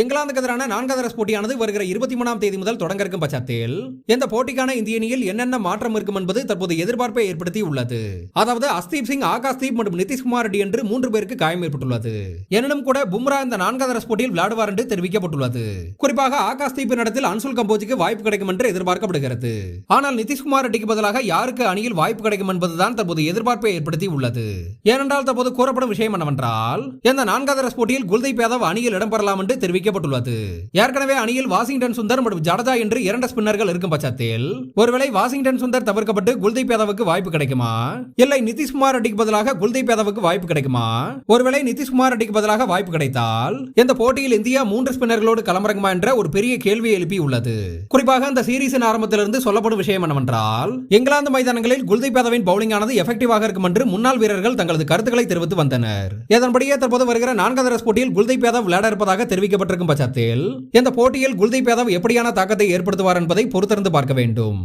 இங்கிலாந்துக்கு எதிரான நான்காவது டெஸ்ட் போட்டியானது வருகிற இருபத்தி மூணாம் தேதி முதல் தொடங்க இருக்கும் பட்சத்தில் இந்த போட்டிக்கான இந்திய அணியில் என்னென்ன மாற்றம் இருக்கும் என்பது தற்போது எதிர்பார்ப்பை ஏற்படுத்தி உள்ளது. அதாவது அஸ்தீப் சிங் ஆகாஷ் தீப் மற்றும் நிதிஷ்குமார் ரெட்டி என்று மூன்று பேருக்கு காயம் ஏற்பட்டுள்ளது. எனினும் கூட பும்ரா இந்த நான்காவது டெஸ்ட் போட்டியில் விளையாடுவார் என்று தெரிவிக்கப்பட்டுள்ளது. குறிப்பாக ஆகாஷ் தீப்பின் இடத்தில் அன்சுல் கம்போஜுக்கு வாய்ப்பு கிடைக்கும் என்று எதிர்பார்க்கப்படுகிறது. ஆனால் நிதிஷ்குமார் ரெட்டிக்கு பதிலாக யாருக்கு அணியில் வாய்ப்பு கிடைக்கும் என்பதுதான் தற்போது எதிர்பார்ப்பை ஏற்படுத்தி உள்ளது. ஏனென்றால் தற்போது கூறப்படும் விஷயம் என்னவென்றால் இந்த நான்காவது டெஸ்ட் போட்டியில் குல்தீப் யாதவ் அணியில் இடம்பெறலாம் என்று தெரிவிக்க வைக்கப்பட்டுள்ளது. ஏற்கனவே அணியில் வாஷிங்டன் சுந்தர் மற்றும் ஜடஜா என்று இரண்டு ஸ்பின்னர்கள் இருக்கும் பட்சத்தில் ஒருவேளை வாஷிங்டன் சுந்தர் தவிர்க்கப்பட்டு குல்தீப் யாதவுக்கு வாய்ப்பு கிடைக்குமா? இல்லை நிதிஷ்குமார் ரெட்டிக்கு பதிலாக குல்தீப் யாதவுக்கு வாய்ப்பு கிடைக்குமா? ஒருவேளை நிதிஷ்குமார் ரெட்டிக்கு பதிலாக வாய்ப்பு கிடைத்தால் இந்த போட்டியில் இந்தியா மூன்று ஸ்பின்னர்களோடு களமிறங்குமா என்ற ஒரு பெரிய கேள்வி எழுப்பி உள்ளது. குறிப்பாக இந்த சீரீஸின் ஆரம்பத்திலிருந்து சொல்லப்படும் விஷயம் என்னவென்றால் இங்கிலாந்து மைதானங்களில் குல்தீப் யாதவின் பவுலிங் ஆனது எஃபெக்டிவாக இருக்கும் என்று முன்னாள் வீரர்கள் தங்களது கருத்துக்களை தெரிவித்து வந்தனர். இதன்படியே தற்போது வருகிற நான்காவது போட்டியில் குல்தீப் யாதவ் விளையாட இருப்பதாக தெரிவிக்கப்பட்டிருக்கும் பட்சத்தில் இந்த போட்டியில் குல்தீப் யாதவ் எப்படியான தாக்கத்தை ஏற்படுத்துவார் என்பதை பொறுத்திருந்து பார்க்க வேண்டும்.